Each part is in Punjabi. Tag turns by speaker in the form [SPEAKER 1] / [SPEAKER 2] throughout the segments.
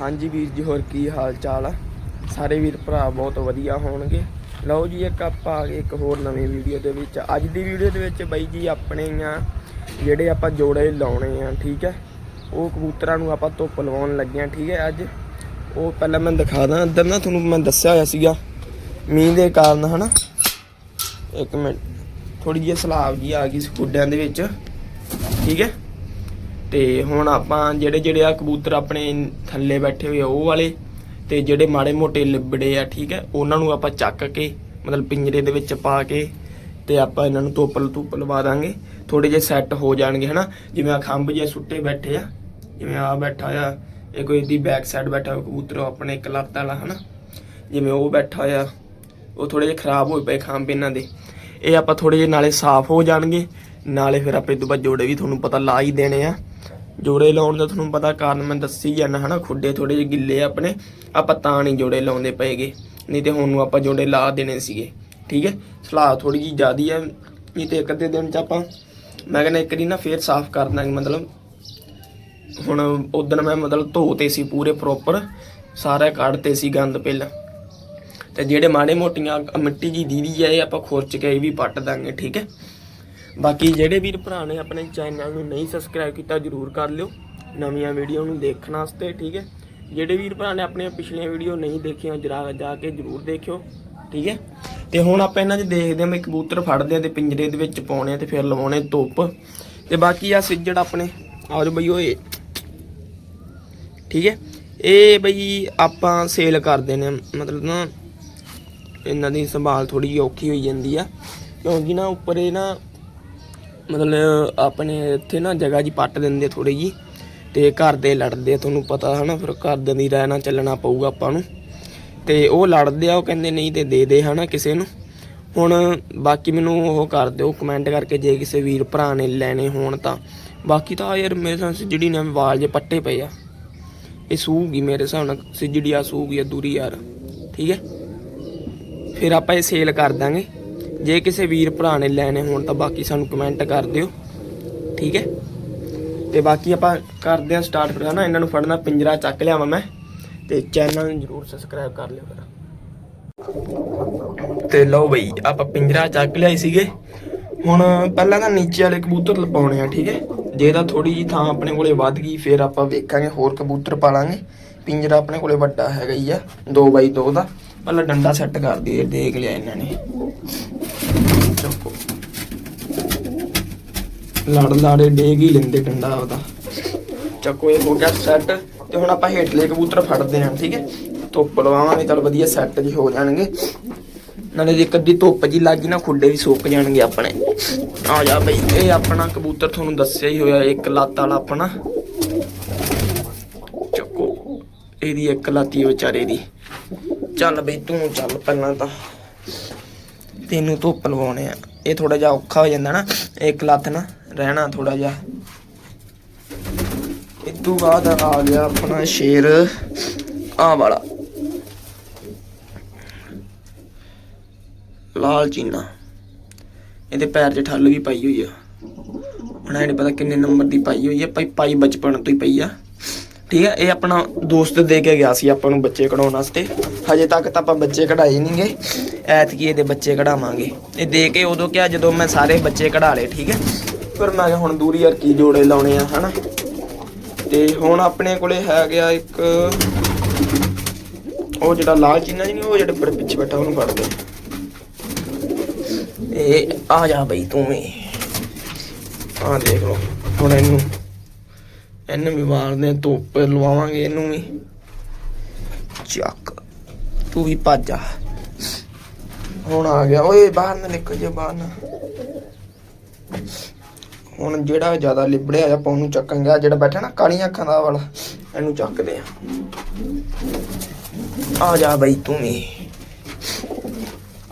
[SPEAKER 1] ਹਾਂਜੀ ਵੀਰ ਜੀ, ਹੋਰ ਕੀ ਹਾਲ ਚਾਲ ਆ? ਸਾਰੇ ਵੀਰ ਭਰਾ ਬਹੁਤ ਵਧੀਆ ਹੋਣਗੇ। ਲਓ ਜੀ, ਇੱਕ ਆਪਾਂ ਆ ਗਏ ਇੱਕ ਹੋਰ ਨਵੀਂ ਵੀਡੀਓ ਦੇ ਵਿੱਚ। ਅੱਜ ਦੀ ਵੀਡੀਓ ਦੇ ਵਿੱਚ ਬਾਈ ਜੀ ਆਪਣੇ ਆ ਜਿਹੜੇ ਆਪਾਂ ਜੋੜੇ ਲਾਉਣੇ ਆ, ਠੀਕ ਹੈ ਉਹ ਕਬੂਤਰਾਂ ਨੂੰ ਆਪਾਂ ਧੁੱਪ ਲਵਾਉਣ ਲੱਗੇ ਆ, ਠੀਕ ਹੈ ਅੱਜ? ਉਹ ਪਹਿਲਾਂ ਮੈਂ ਦਿਖਾ ਦਾਂ ਅੰਦਰ ਨਾ ਤੁਹਾਨੂੰ ਮੈਂ ਦੱਸਿਆ ਹੋਇਆ ਸੀਗਾ, ਮੀਂਹ ਦੇ ਕਾਰਨ, ਹਨਾ? ਇੱਕ ਮਿੰਟ ਥੋੜੀ ਜਿਹੀ ਸਲਾਬ ਜੀ ਆ ਗਈ ਸਕੂਡਿਆਂ ਦੇ ਵਿੱਚ, ਠੀਕ ਹੈ ਤੇ ਹੁਣ ਆਪਾਂ ਜਿਹੜੇ ਜਿਹੜੇ ਆ ਕਬੂਤਰ ਆਪਣੇ ਥੱਲੇ ਬੈਠੇ ਹੋਏ ਆ, ਉਹ ਵਾਲੇ ਤੇ ਜਿਹੜੇ ਮਾੜੇ ਮੋਟੇ ਲਿਬੜੇ ਆ, ਠੀਕ ਹੈ, ਉਹਨਾਂ ਨੂੰ ਆਪਾਂ ਚੱਕ ਕੇ, ਮਤਲਬ ਪਿੰਜਰੇ ਦੇ ਵਿੱਚ ਪਾ ਕੇ ਤੇ ਆਪਾਂ ਇਹਨਾਂ ਨੂੰ ਤੋਪਲ ਧੁੱਪ ਲਵਾ ਦਾਂਗੇ। ਥੋੜੇ ਜਿਹੇ ਸੈੱਟ ਹੋ ਜਾਣਗੇ, ਹਨਾ? ਜਿਵੇਂ ਆ ਖੰਭ ਜਿਹੇ ਸੁੱਟੇ ਬੈਠੇ ਆ, ਜਿਵੇਂ ਆ ਬੈਠਾ ਆ ਇਹ ਕੋਈ ਦੀ ਬੈਕ ਸਾਈਡ ਬੈਠਾ ਹੋਇਆ ਕਬੂਤਰ ਆਪਣੇ ਇੱਕ ਲੱਤ ਵਾਲਾ, ਹਨਾ? ਜਿਵੇਂ ਉਹ ਬੈਠਾ ਆ ਉਹ ਥੋੜੇ ਜਿਹੇ ਖਰਾਬ ਹੋਏ ਪਏ ਖੰਭ ਇਹਨਾਂ ਦੇ। ਇਹ ਆਪਾਂ ਥੋੜੇ ਜਿਹੇ ਨਾਲੇ ਸਾਫ਼ ਹੋ ਜਾਣਗੇ, ਨਾਲੇ ਫਿਰ ਆਪਾਂ ਇਹ ਤੋਂ ਜੋੜੇ ਵੀ ਤੁਹਾਨੂੰ ਪਤਾ ਲਾ ਹੀ ਦੇਣੇ ਆ। ਜੋੜੇ ਲਾਉਣ ਦਾ ਤੁਹਾਨੂੰ ਪਤਾ ਕਾਰਨ ਮੈਂ ਦੱਸੀ ਜਾਣਾ ਹਨਾ, ਖੁੱਡੇ ਥੋੜੇ ਜਿਹੇ ਗਿੱਲੇ ਆ ਆਪਣੇ, ਆਪਾਂ ਤਾਂ ਨਹੀਂ ਜੋੜੇ ਲਾਉਂਦੇ ਪਏਗੇ, ਨਹੀਂ ਤੇ ਹੁਣ ਨੂੰ ਆਪਾਂ ਜੋੜੇ ਲਾ ਦੇਣੇ ਸੀਗੇ, ਠੀਕ ਹੈ? ਸਲਾਹ ਥੋੜੀ ਜੀ ਜ਼ਿਆਦੀ ਹੈ ਨਹੀਂ ਤੇ ਇੱਕ ਅੱਧੇ ਦਿਨ ਚ ਆਪਾਂ, ਮੈਂ ਕਹਿੰਦਾ ਇੱਕ ਦਿਨ ਨਾ ਫੇਰ ਸਾਫ਼ ਕਰ ਦਾਂਗੇ, ਮਤਲਬ ਹੁਣ ਉਦੋਂ ਮੈਂ ਮਤਲਬ ਧੋਤੇ ਸੀ ਪੂਰੇ ਪ੍ਰੋਪਰ ਸਾਰਾ ਕੱਢਤੇ ਸੀ ਗੰਦ ਪਹਿਲਾਂ ਤੇ ਜਿਹੜੇ ਮਾੜੇ ਮੋਟੀਆਂ, ਮਿੱਟੀ ਜੀ ਦੀਦੀ ਹੈ ਇਹ ਆਪਾਂ ਖੁਰਚ ਕੇ ਇਹ ਵੀ ਪੱਟ ਦਾਂਗੇ, ਠੀਕ ਹੈ? ਬਾਕੀ ਜਿਹੜੇ ਵੀਰ ਭਰਾ ਨੇ ਆਪਣੇ ਚੈਨਲ ਨੂੰ ਨਹੀਂ ਸਬਸਕ੍ਰਾਈਬ ਕੀਤਾ, ਜਰੂਰ ਕਰ ਲਿਓ। ਨਵੀਆਂ ਵੀਡੀਓ ਨੂੰ ਦੇਖਣ ਵਾਸਤੇ, ਠੀਕ ਹੈ? ਜਿਹੜੇ ਵੀਰ ਭਰਾ ਨੇ ਆਪਣੀਆਂ ਪਿਛਲੀਆਂ ਵੀਡੀਓ ਨਹੀਂ ਦੇਖੀਆਂ, ਜਰਾ ਜਾ ਕੇ ਜਰੂਰ ਦੇਖਿਓ, ਠੀਕ ਹੈ? ਤੇ ਹੁਣ ਆਪਾਂ ਇਹਨਾਂ 'ਚ ਦੇਖਦੇ ਹਾਂ ਵੀ ਕਬੂਤਰ ਫੜਦੇ ਆ ਤੇ ਪਿੰਜਰੇ ਦੇ ਵਿੱਚ ਪਾਉਣੇ ਆ ਤੇ ਫਿਰ ਲਵਾਉਣੇ ਧੁੱਪ। ਤੇ ਬਾਕੀ ਆ ਸਿੱਜੜ ਆਪਣੇ, ਆਓ ਬਈ ਓਏ। ਠੀਕ ਹੈ? ਇਹ ਬਈ ਆਪਾਂ ਸੇਲ ਕਰਦੇ ਨੇ ਮਤਲਬ ਨਾ ਇਹਨਾਂ ਦੀ ਸੰਭਾਲ ਥੋੜੀ ਜਿਹੀ ਔਖੀ ਹੋਈ ਜਾਂਦੀ ਆ। ਕਿਉਂਕਿ ਨਾ ਉੱਪਰ ਇਹ ਨਾ ਮਤਲਬ ਆਪਣੇ ਇੱਥੇ ਨਾ ਜਗ੍ਹਾ ਜੀ ਪੱਟ ਦਿੰਦੇ ਥੋੜੀ ਜੀ ਤੇ ਘਰ ਦੇ ਲੜਦੇ ਆ, ਤੁਹਾਨੂੰ ਪਤਾ ਹਨਾ, ਫਿਰ ਘਰ ਦੇ ਦੀ ਰਹਿਣਾ ਚੱਲਣਾ ਪਊਗਾ ਆਪਾਂ ਨੂੰ। ਤੇ ਉਹ ਲੜਦੇ ਆ, ਉਹ ਕਹਿੰਦੇ ਨਹੀਂ ਤੇ ਦੇ ਦੇ ਹਨਾ ਕਿਸੇ ਨੂੰ। ਹੁਣ ਬਾਕੀ ਮੈਨੂੰ ਉਹ ਕਰ ਦਿਓ ਕਮੈਂਟ ਕਰਕੇ ਜੇ ਕਿਸੇ ਵੀਰ ਭਰਾ ਨੇ ਲੈਣੇ ਹੋਣ ਤਾਂ। ਬਾਕੀ ਤਾਂ ਯਾਰ ਮੇਰੇ ਸਾਹ ਜਿਹੜੀ ਨੇ ਵਾਲ ਜੇ ਪੱਟੇ ਪਏ ਆ। ਇਹ ਸੂਗੀ ਮੇਰੇ ਹਿਸਾਬ ਨਾਲ, ਸਿਜੜੀ ਆ, ਸੂਗੀ ਦੂਰੀ ਯਾਰ, ਠੀਕ ਹੈ। ਫਿਰ ਆਪਾਂ ਇਹ ਸੇਲ ਕਰ ਦਾਂਗੇ। ਜੇ ਕਿਸੇ ਵੀਰ ਭਰਾ ਨੇ ਲੈਣੇ ਹੋਣ ਤਾਂ ਬਾਕੀ ਸਾਨੂੰ ਕਮੈਂਟ ਕਰ ਦਿਓ। ਠੀਕ ਹੈ? ਤੇ ਬਾਕੀ ਆਪਾਂ ਕਰਦੇ ਹਾਂ ਸਟਾਰਟ ਫਿਰ ਨਾ ਇਹਨਾਂ ਨੂੰ ਫੜਨਾ, ਪਿੰਜਰਾ ਚੱਕ ਲਿਆਵਾਂ ਮੈਂ। ਤੇ ਚੈਨਲ ਨੂੰ ਜਰੂਰ ਸਬਸਕ੍ਰਾਈਬ ਕਰ ਲਿਓ ਫਿਰ। ਤੇ ਲਓ ਬਈ, ਆਪਾਂ ਪਿੰਜਰਾ ਚੱਕ ਲਿਆਈ ਸੀਗੇ। ਹੁਣ ਪਹਿਲਾਂ ਤਾਂ ਨੀਚੇ ਵਾਲੇ ਕਬੂਤਰ ਲਪਾਉਣੇ ਆ, ਠੀਕ ਹੈ? ਜੇ ਤਾਂ ਥੋੜੀ ਜੀ ਥਾਂ ਆਪਣੇ ਕੋਲੇ ਵੱਧ ਗਈ, ਫਿਰ ਆਪਾਂ ਵੇਖਾਂਗੇ, ਹੋਰ ਕਬੂਤਰ ਪਾ ਲਾਂਗੇ ਪਿੰਜਰਾ ਆਪਣੇ ਕੋਲੇ ਵੱਡਾ ਹੈਗਾ ਹੀ ਆ 2x2 ਦਾ। ਪਹਿਲਾਂ ਡੰਡਾ ਸੈੱਟ ਕਰ ਦਈਏ, ਦੇਖ ਲਿਆ ਇਹਨਾਂ ਨੇ। ਚੱਕੋ ਲੜ ਲਾੜੇ ਡੇਗ ਹੀ ਲੈਂਦੇ ਡੰਡਾ ਉਹਦਾ ਚੱਕੋ, ਇਹ ਹੋ ਗਿਆ ਸੈੱਟ। ਤੇ ਹੁਣ ਆਪਾਂ ਹੇਠਲੇ ਕਬੂਤਰ ਫੜਦੇ ਹਾਂ, ਠੀਕ ਹੈ? ਧੁੱਪ ਲਵਾਵਾਂਗੇ, ਚਲ ਵਧੀਆ ਸੈੱਟ ਜੀ ਹੋ ਜਾਣਗੇ। ਨਾਲੇ ਜੇ ਕਦੀ ਧੁੱਪ ਜੀ ਲੱਗ ਗਈ ਨਾ ਖੁੱਡੇ ਵੀ ਸੁੱਕ ਜਾਣਗੇ ਆਪਣੇ। ਆ ਜਾ ਬਈ, ਇਹ ਆਪਣਾ ਕਬੂਤਰ ਤੁਹਾਨੂੰ ਦੱਸਿਆ ਹੀ ਹੋਇਆ, ਇੱਕ ਲੱਤ ਵਾਲਾ ਆਪਣਾ। ਚੱਕੋ, ਇਹਦੀ ਇੱਕ ਲਾਤੀ ਵਿਚਾਰੇ ਦੀ। ਚੱਲ ਬਈ ਤੂੰ ਚੱਲ ਪਹਿਲਾਂ ਤਾਂ। ਤੈਨੂੰ ਧੁੱਪ ਲਵਾਉਣੇ ਆ। ਇਹ ਥੋੜਾ ਜਿਹਾ ਔਖਾ ਹੋ ਜਾਂਦਾ ਨਾ ਇੱਕ ਲੱਤ ਨਾ, ਰਹਿਣਾ ਥੋੜਾ ਜਿਹਾ। ਇਸ ਤੋਂ ਬਾਅਦ ਆ ਗਿਆ ਆਪਣਾ ਸ਼ੇਰ ਆ ਵਾਲਾ। ਲਾਲ ਚੀਨਾ। ਇਹਦੇ ਪੈਰ 'ਚ ਠੱਲ ਵੀ ਪਾਈ ਹੋਈ ਆ। ਹੁਣ ਇਹ ਨਹੀਂ ਪਤਾ ਕਿੰਨੇ ਨੰਬਰ ਦੀ ਪਾਈ ਹੋਈ ਆ, ਭਾਈ ਪਾਈ ਬਚਪਨ ਤੋਂ ਹੀ ਪਈ ਆ। ਠੀਕ ਹੈ, ਇਹ ਆਪਣਾ ਦੋਸਤ ਦੇ ਕੇ ਗਿਆ ਸੀ, ਆਪਾਂ ਨੂੰ ਬੱਚੇ ਕਢਾਉਣ ਵਾਸਤੇ। ਹਜੇ ਤੱਕ ਤਾਂ ਆਪਾਂ ਬੱਚੇ ਕਢਾਏ ਨਹੀਂਗੇ। ਐਤਕੀ ਇਹਦੇ ਬੱਚੇ ਕਢਾਵਾਂਗੇ। ਇਹ ਦੇ ਕੇ ਉਦੋਂ ਕਿਹਾ ਜਦੋਂ ਮੈਂ ਸਾਰੇ ਬੱਚੇ ਕਢਾ ਲਏ, ਠੀਕ ਹੈ। ਪਰ ਮੈਂ ਹੁਣ ਦੂਰੀ ਯਾਰ ਕੀ ਜੋੜੇ ਲਾਉਣੇ ਆ, ਹਨਾ। ਤੇ ਹੁਣ ਆਪਣੇ ਕੋਲੇ ਹੈ ਗਿਆ ਇੱਕ, ਉਹ ਜਿਹੜਾ ਲਾਲ ਚੀਨਾ ਜੀ ਨਹੀਂ ਉਹ ਜਿਹੜੇ ਬੜੇ ਪਿੱਛੇ ਬੈਠਾ, ਉਹਨੂੰ ਫੜ ਦੇ। ਇਹ ਆ ਜਾ ਬਈ ਤੂੰ ਵੀ। ਆ ਦੇਖ ਲਓ, ਹੁਣ ਇਹਨੂੰ ਇਹਨੂੰ ਵੀ ਮਾਰਦੇ ਧੁੱਪ ਲਵਾਵਾਂਗੇ ਇਹਨੂੰ ਵੀ। ਚੱਕ, ਤੂੰ ਵੀ ਭੱਜ ਜਾ ਹੁਣ ਆ ਗਿਆ। ਓਏ, ਬਾਹਰ ਨਾ ਨਿਕਲ ਜਾ ਬਾਹਰ ਨਾ। ਹੁਣ ਜਿਹੜਾ ਜ਼ਿਆਦਾ ਲਿਬੜਿਆ ਆਪਾਂ ਉਹਨੂੰ ਚੱਕਾਂਗੇ ਆਹ ਜਿਹੜਾ ਬੈਠਾ ਨਾ, ਕਾਲੀਆਂ ਅੱਖਾਂ ਦਾ ਵਾਲਾ, ਇਹਨੂੰ ਚੱਕਦੇ ਆ। ਆ ਜਾ ਬਈ ਤੂੰ ਵੀ।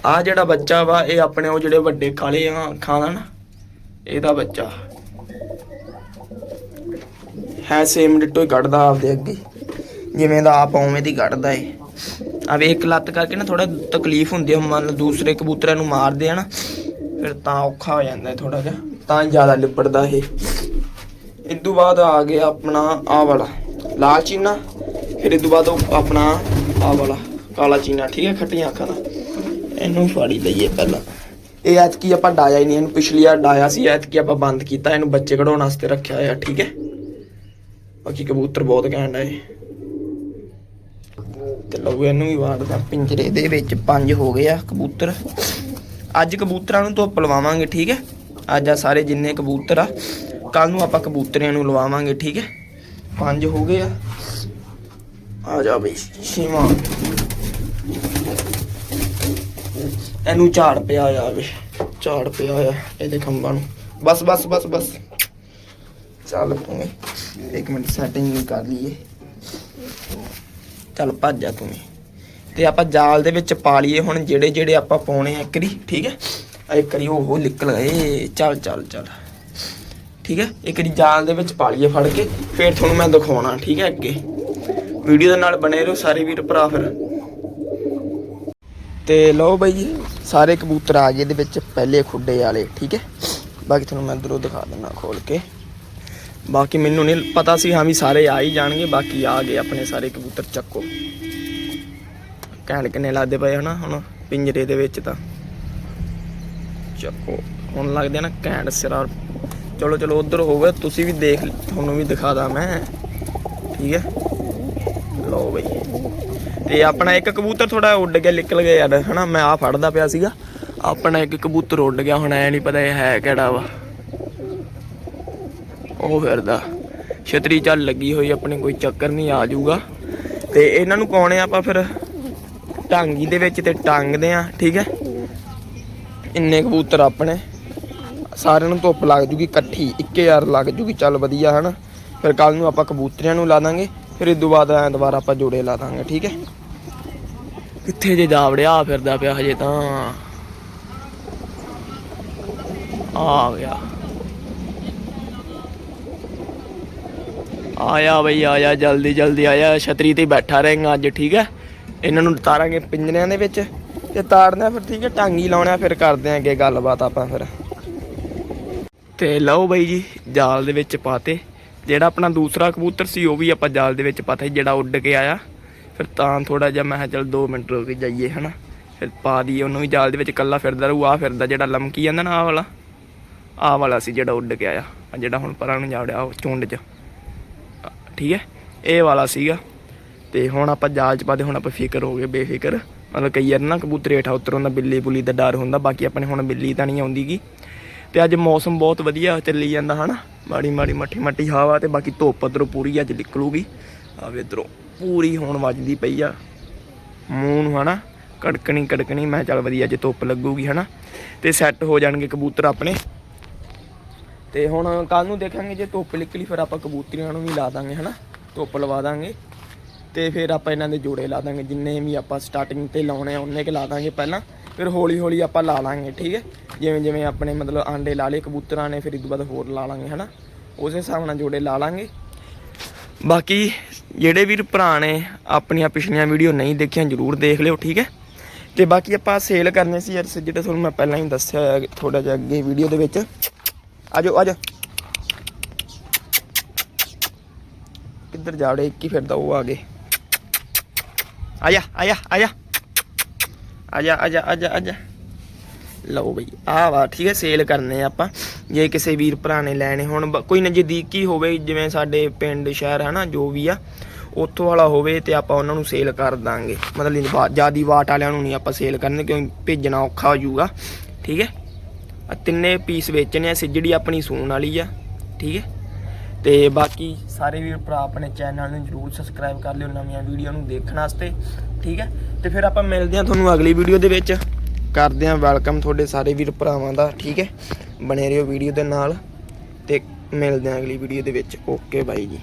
[SPEAKER 1] ਆ ਜਿਹੜਾ ਬੱਚਾ ਵਾ, ਇਹ ਆਪਣੇ ਉਹ ਜਿਹੜੇ ਵੱਡੇ ਕਾਲੇ ਅੱਖਾਂ ਦਾ ਨਾ, ਇਹਦਾ ਬੱਚਾ। ਹੈ ਸੇਮ ਡਿੱਟੋ ਹੀ ਕੱਢਦਾ ਆਪਦੇ ਅੱਗੇ। ਜਿਵੇਂ ਦਾ ਆਪ ਉਵੇਂ ਦੀ ਕੱਢਦਾ ਏ। ਆ ਵੇਖ ਲੱਤ ਕਰਕੇ ਨਾ ਥੋੜਾ ਤਕਲੀਫ ਹੁੰਦੀ ਆ, ਮੰਨ ਲਓ ਦੂਸਰੇ ਕਬੂਤਰਾਂ ਨੂੰ ਮਾਰਦੇ ਆ ਨਾ, ਫਿਰ ਤਾਂ ਔਖਾ ਹੋ ਜਾਂਦਾ ਥੋੜਾ ਜਿਹਾ, ਤਾਂ ਜ਼ਿਆਦਾ ਲਿਪੜਦਾ ਇਹ। ਇਸ ਤੋਂ ਬਾਅਦ ਆ ਗਿਆ ਆਪਣਾ ਆ ਵਾਲਾ, ਲਾਲ ਚੀਨਾ, ਫਿਰ ਇਹ ਤੋਂ ਬਾਅਦ ਉਹ ਆਪਣਾ ਆ ਵਾਲਾ, ਕਾਲਾ ਚੀਨਾ, ਠੀਕ ਹੈ, ਖੱਟੀਆਂ ਅੱਖਾਂ ਦਾ। ਇਹਨੂੰ ਫਾੜੀ ਲਈਏ ਪਹਿਲਾਂ। ਇਹ ਐਤਕੀ ਆਪਾਂ ਡਾਇਆ ਹੀ ਨਹੀਂ, ਇਹਨੂੰ ਪਿਛਲੀ ਵਾਰ ਡਾਇਆ ਸੀ, ਐਤਕੀ ਆਪਾਂ ਬੰਦ ਕੀਤਾ, ਇਹਨੂੰ ਬੱਚੇ ਕਢਾਉਣ ਵਾਸਤੇ ਰੱਖਿਆ ਹੋਇਆ, ਠੀਕ ਹੈ। ਬਾਕੀ ਕਬੂਤਰ ਬਹੁਤ ਘੈਂਟ ਆ ਤੇ ਲਓ ਇਹਨੂੰ ਵੀ ਵਾੜਦਾ ਪਿੰਜਰੇ ਦੇ ਵਿੱਚ ਪੰਜ ਹੋ ਗਏ ਆ ਕਬੂਤਰ। ਅੱਜ ਕਬੂਤਰਾਂ ਨੂੰ ਧੁੱਪ ਲਵਾਵਾਂਗੇ, ਠੀਕ ਹੈ? ਅੱਜ ਆ ਸਾਰੇ ਜਿੰਨੇ ਕਬੂਤਰ ਆ ਕੱਲ ਨੂੰ ਆਪਾਂ ਕਬੂਤਰਿਆਂ ਨੂੰ ਲਵਾਵਾਂਗੇ, ਠੀਕ ਹੈ? ਪੰਜ ਹੋ ਗਏ ਆ। ਆ ਜਾ ਬਈ, ਛੇਵਾਂ। ਇਹਨੂੰ ਝਾੜ ਪਿਆ ਆ ਵੇ ਝਾੜ ਪਿਆ ਆ ਇਹਦੇ ਖੰਭਾਂ ਨੂੰ। ਬਸ ਬਸ ਬਸ ਬਸ। ਚੱਲ ਤੂੰ ਇੱਕ ਮਿੰਟ ਸੈਟਿੰਗ ਕਰ ਲਈਏ। ਚੱਲ ਭੱਜ ਜਾ ਤੂੰ ਵੀ। ਤੇ ਆਪਾਂ ਜਾਲ ਦੇ ਵਿੱਚ ਪਾ ਲਈਏ ਹੁਣ ਜਿਹੜੇ ਜਿਹੜੇ ਆਪਾਂ ਪਾਉਣੇ ਆ ਇੱਕ ਠੀਕ ਹੈ? ਆ ਇੱਕ ਵਾਰੀ ਉਹ ਨਿਕਲ ਗਏ। ਚੱਲ ਚੱਲ ਚੱਲ। ਠੀਕ ਹੈ? ਇੱਕ ਵਾਰੀ ਜਾਲ ਦੇ ਵਿੱਚ ਪਾ ਲਈਏ ਫੜ ਕੇ। ਫਿਰ ਤੁਹਾਨੂੰ ਮੈਂ ਦਿਖਾਉਣਾ, ਠੀਕ ਹੈ ਅੱਗੇ। ਵੀਡੀਓ ਦੇ ਨਾਲ ਬਣੇ ਰਹੋ ਸਾਰੇ ਵੀਰ ਭਰਾ ਫਿਰ। ਤੇ ਲਓ ਬਾਈ ਜੀ, ਸਾਰੇ ਕਬੂਤਰ ਆ ਗਏ ਇਹਦੇ ਵਿੱਚ, ਪਹਿਲੇ ਖੁੱਡੇ ਵਾਲੇ, ਠੀਕ ਹੈ? ਬਾਕੀ ਤੁਹਾਨੂੰ ਮੈਂ ਅੰਦਰੋਂ ਦਿਖਾ ਦਿੰਦਾ ਖੋਲ ਕੇ। ਬਾਕੀ ਮੈਨੂੰ ਨਹੀਂ ਪਤਾ ਸੀ, ਹਾਂ ਵੀ ਸਾਰੇ ਆ ਹੀ ਜਾਣਗੇ, ਬਾਕੀ ਆ ਗਏ ਆਪਣੇ ਸਾਰੇ ਕਬੂਤਰ ਚੱਕੋ। ਘੈਂਟ ਕਿੰਨੇ ਲੱਗਦੇ ਪਏ ਹਨਾ, ਹੁਣ ਪਿੰਜਰੇ ਦੇ ਵਿੱਚ ਤਾਂ। ਚੱਕੋ, ਹੁਣ ਲੱਗਦੇ ਆ ਨਾ ਘੈਂਟ ਸਿਰਾ। ਚਲੋ ਚਲੋ, ਉਧਰ ਹੋਵੇ ਤੁਸੀਂ ਵੀ ਦੇਖ, ਤੁਹਾਨੂੰ ਵੀ ਦਿਖਾ ਦਾਂ ਮੈਂ। ਠੀਕ ਹੈ? ਲਓ ਬਈ। ਤੇ ਆਪਣਾ ਇੱਕ ਕਬੂਤਰ ਥੋੜਾ ਉੱਡ ਗਿਆ, ਨਿਕਲ ਗਿਆ ਯਾਰ, ਹਨਾ, ਮੈਂ ਆ ਫੜਦਾ ਪਿਆ ਸੀਗਾ। ਆਪਣਾ ਇੱਕ ਕਬੂਤਰ ਉੱਡ ਗਿਆ, ਹੁਣ ਐ ਨਹੀਂ ਪਤਾ ਇਹ ਹੈ ਕਿਹੜਾ ਵਾ। ਉਹ ਫਿਰਦਾ। ਛਤਰੀ ਚੱਲ ਲੱਗੀ ਹੋਈ, ਆਪਣੇ ਕੋਈ ਚੱਕਰ ਨਹੀਂ, ਆ ਜਾਊਗਾ। ਤੇ ਇਹਨਾਂ ਨੂੰ ਪਾਉਣੇ ਆਪਾਂ ਫਿਰ? ਟਾਂਗੀ ਦੇ ਵਿੱਚ ਤੇ ਟਾਂਗਦੇ ਆ, ਠੀਕ ਹੈ? ਇੰਨੇ ਕਬੂਤਰ ਆਪਣੇ। ਸਾਰਿਆਂ ਨੂੰ ਧੁੱਪ ਲੱਗ ਜੂਗੀ ਇਕੱਠੀ 1000 ਲੱਗ ਜੂਗੀ, ਚੱਲ ਵਧੀਆ, ਹਨਾ? ਫਿਰ ਕੱਲ ਨੂੰ ਆਪਾਂ ਕਬੂਤਰਿਆਂ ਨੂੰ ਲਾ ਦਾਂਗੇ, ਫਿਰ ਇਸ ਤੋਂ ਬਾਅਦ ਐਂ ਦੁਬਾਰਾ ਆਪਾਂ ਜੋੜੇ ਲਾ ਦਾਂਗੇ, ਠੀਕ ਹੈ? ਕਿੱਥੇ ਜੇ ਜਾਵੜਿਆ ਫਿਰਦਾ ਪਿਆ ਹਜੇ ਤਾਂ। ਆ ਗਿਆ। ਆਇਆ ਬਈ, ਆਇਆ, ਜਲਦੀ ਜਲਦੀ ਆਇਆ। ਛਤਰੀ ਤੇ ਬੈਠਾ ਰਹੇਗਾ ਅੱਜ, ਠੀਕ ਹੈ? ਇਹਨਾਂ ਨੂੰ ਤਾਰਾਂਗੇ ਪਿੰਜਰਿਆਂ ਦੇ ਵਿੱਚ ਤੇ ਤਾੜਨਾ ਫਿਰ, ਠੀਕ ਹੈ? ਟਾਂਗੀ ਲਾਉਣਾ ਫਿਰ ਕਰਦੇ ਆਂਗੇ ਗੱਲਬਾਤ ਆਪਾਂ ਫਿਰ। ਤੇ ਲਓ ਬਈ ਜੀ, ਜਾਲ ਦੇ ਵਿੱਚ ਪਾਤੇ। ਜਿਹੜਾ ਆਪਣਾ ਦੂਸਰਾ ਕਬੂਤਰ ਸੀ, ਉਹ ਵੀ ਆਪਾਂ ਜਾਲ ਦੇ ਵਿੱਚ ਪਾਤਾ ਜਿਹੜਾ ਉੱਡ ਕੇ ਆਇਆ। ਫਿਰ ਤਾਂ ਥੋੜਾ ਜਿਹਾ ਮੈਂ ਕਿਹਾ ਚੱਲ 2 ਮਿੰਟ ਰੁਕ ਜਾਈਏ, ਹਨਾ? ਫਿਰ ਪਾ ਦਈਏ, ਉਹਨੂੰ ਵੀ ਜਾਲ ਦੇ ਵਿੱਚ ਕੱਲਾ ਫਿਰਦਾ ਰਹੂ। ਆ ਫਿਰਦਾ ਜਿਹੜਾ ਲਮਕੀ ਜਾਂਦਾ ਨਾ ਆ ਵਾਲਾ। ਆ ਵਾਲਾ ਸੀ ਜਿਹੜਾ ਉੱਡ ਕੇ ਆਇਆ ਜਿਹੜਾ ਹੁਣ ਪਰਾਂ ਨੂੰ ਜਾਵੜਿਆ ਉਹ ਚੁੰਡ 'ਚ। ਠੀਕ ਹੈ? ਇਹ ਵਾਲਾ ਸੀਗਾ। ਤੇ ਹੁਣ ਆਪਾਂ ਜਾਲ ਚ ਪਾਦੇ ਹੁਣ ਆਪਾਂ ਫਿਕਰ ਹੋ ਗਏ, ਬੇਫਿਕਰ। ਮਤਲਬ ਕਈ ਵਾਰ ਨਾ ਕਬੂਤਰ ਹੇਠਾਂ ਉੱਤਰ ਦਾ ਬਿੱਲੀ ਬੁਲੀ ਦਾ ਡਰ ਹੁੰਦਾ, ਬਾਕੀ ਆਪਣੇ ਹੁਣ ਬਿੱਲੀ ਤਾਂ ਨਹੀਂ ਆਉਂਦੀਗੀ। ਤੇ ਅੱਜ ਮੌਸਮ ਬਹੁਤ ਵਧੀਆ ਚੱਲੀ ਜਾਂਦਾ, ਹਨਾ? ਮਾੜੀ ਮਾੜੀ, ਮੱਠੀ ਮੱਠੀ ਹਵਾ ਤੇ ਬਾਕੀ ਧੁੱਪ ਉਧਰੋਂ ਪੂਰੀ ਅੱਜ ਨਿਕਲੂਗੀ। ਆਵੇ ਇਧਰੋਂ, ਪੂਰੀ ਹੁਣ ਵੱਜਦੀ ਪਈ ਆ। ਮੂੰਹ ਨੂੰ, ਹਨਾ? ਕੜਕਣੀ ਕੜਕਣੀ, ਮੈਂ ਕਿਹਾ ਚੱਲ ਵਧੀਆ ਅੱਜ ਧੁੱਪ ਲੱਗੂਗੀ, ਹਨਾ? ਤੇ ਸੈੱਟ ਹੋ ਜਾਣਗੇ ਕਬੂਤਰ ਆਪਣੇ। ਤੇ ਹੁਣ ਕੱਲ ਨੂੰ ਦੇਖਾਂਗੇ ਜੇ ਧੁੱਪ ਨਿਕਲੀ, ਫਿਰ ਆਪਾਂ ਕਬੂਤਰੀਆਂ ਨੂੰ ਵੀ ਲਾ ਦਾਂਗੇ, ਹਨਾ? ਧੁੱਪ ਲਵਾ ਦਾਂਗੇ ਤੇ ਫਿਰ ਆਪਾਂ ਇਹਨਾਂ ਦੇ ਜੋੜੇ ਲਾ ਦਾਂਗੇ, ਜਿੰਨੇ ਵੀ ਆਪਾਂ ਸਟਾਰਟਿੰਗ ਤੇ ਲਾਉਣੇ ਆ, ਉਹਨੇ ਕਿ ਲਾ ਦਾਂਗੇ ਪਹਿਲਾਂ। ਫਿਰ ਹੌਲੀ ਹੌਲੀ ਆਪਾਂ ਲਾ ਲਾਂਗੇ, ਠੀਕ ਹੈ? ਜਿਵੇਂ ਜਿਵੇਂ ਆਪਣੇ ਮਤਲਬ ਆਂਡੇ ਲਾ ਲਏ, ਕਬੂਤਰਾਂ ਨੇ ਫਿਰ ਇਸ ਤੋਂ ਬਾਅਦ ਹੋਰ ਲਾ ਲਾਂਗੇ, ਹਨਾ? ਉਸੇ ਹਿਸਾਬ ਨਾਲ ਜੋੜੇ ਲਾ ਲਾਂਗੇ। ਬਾਕੀ ਜਿਹੜੇ ਵੀਰ ਭਰਾ ਨੇ ਆਪਣੀਆਂ ਪਿਛਲੀਆਂ ਵੀਡੀਓ ਨਹੀਂ ਦੇਖੀਆਂ, ਜਰੂਰ ਦੇਖ ਲਿਓ, ਠੀਕ ਹੈ? ਤੇ ਬਾਕੀ ਆਪਾਂ ਸੇਲ ਕਰਨੇ ਸੀ ਯਾਰ ਜਿਹੜੇ ਤੁਹਾਨੂੰ ਮੈਂ ਪਹਿਲਾਂ ਹੀ ਦੱਸਿਆ ਹੋਇਆ ਥੋੜਾ ਜਿਹਾ ਅੱਗੇ ਵੀਡੀਓ ਦੇ ਵਿੱਚ। ਆਜੋ ਆਜੋ। ਕਿੱਧਰ ਜਾੜੇ ਇੱਕ ਹੀ ਫਿਰਦਾ, ਉਹ ਆ ਗਏ। ਆਜਾ ਆਜਾ ਆਜਾ। ਆਜਾ ਆਜਾ ਆਜਾ ਆਜਾ। ਲਓ ਬਈ, ਆਹ ਵਾ, ਠੀਕ ਹੈ ਸੇਲ ਕਰਨੇ ਆ ਆਪਾਂ। ਜੇ ਕਿਸੇ ਵੀਰ ਭਰਾ ਨੇ ਲੈਣੇ ਹੁਣ ਕੋਈ ਨਜ਼ਦੀਕੀ ਹੋਵੇ, ਜਿਵੇਂ ਸਾਡੇ ਪਿੰਡ, ਸ਼ਹਿਰ ਹੈ ਨਾ ਜੋ ਵੀ ਆ, ਉੱਥੋਂ ਵਾਲਾ ਹੋਵੇ ਤੇ ਆਪਾਂ ਉਹਨਾਂ ਨੂੰ ਸੇਲ ਕਰ ਦਾਂਗੇ। ਮਤਲਬ ਵਾ- ਜ਼ਿਆਦੀ ਵਾਟ ਵਾਲਿਆਂ ਨੂੰ ਨਹੀਂ ਆਪਾਂ ਸੇਲ ਕਰਨੇ ਕਿਉਂਕਿ ਭੇਜਣਾ ਔਖਾ ਹੋ ਜਾਊਗਾ। ਠੀਕ ਹੈ? ਆ ਤਿੰਨੇ ਪੀਸ ਵੇਚਣੇ ਆ, ਸਿੱਜੜੀ ਆਪਣੀ ਸੂਣ ਵਾਲੀ ਆ, ਠੀਕ ਹੈ? ਤੇ ਬਾਕੀ ਸਾਰੇ ਵੀਰ ਭਰਾ ਆਪਣੇ ਚੈਨਲ ਨੂੰ ਜਰੂਰ ਸਬਸਕ੍ਰਾਈਬ ਕਰ ਲਿਓ ਨਵੀਆਂ ਵੀਡੀਓ ਨੂੰ ਦੇਖਣ ਵਾਸਤੇ, ਠੀਕ ਹੈ? ਤੇ ਫਿਰ ਆਪਾਂ ਮਿਲਦੇ ਹਾਂ ਤੁਹਾਨੂੰ ਅਗਲੀ ਵੀਡੀਓ ਦੇ ਵਿੱਚ। ਕਰਦੇ ਹਾਂ ਵੈਲਕਮ ਤੁਹਾਡੇ ਸਾਰੇ ਵੀਰ ਭਰਾਵਾਂ ਦਾ, ਠੀਕ ਹੈ? ਬਣੇ ਰਹੋ ਵੀਡੀਓ ਦੇ ਨਾਲ ਤੇ ਮਿਲਦੇ ਹਾਂ ਅਗਲੀ ਵੀਡੀਓ ਦੇ ਵਿੱਚ। ਓਕੇ ਬਾਈ ਜੀ।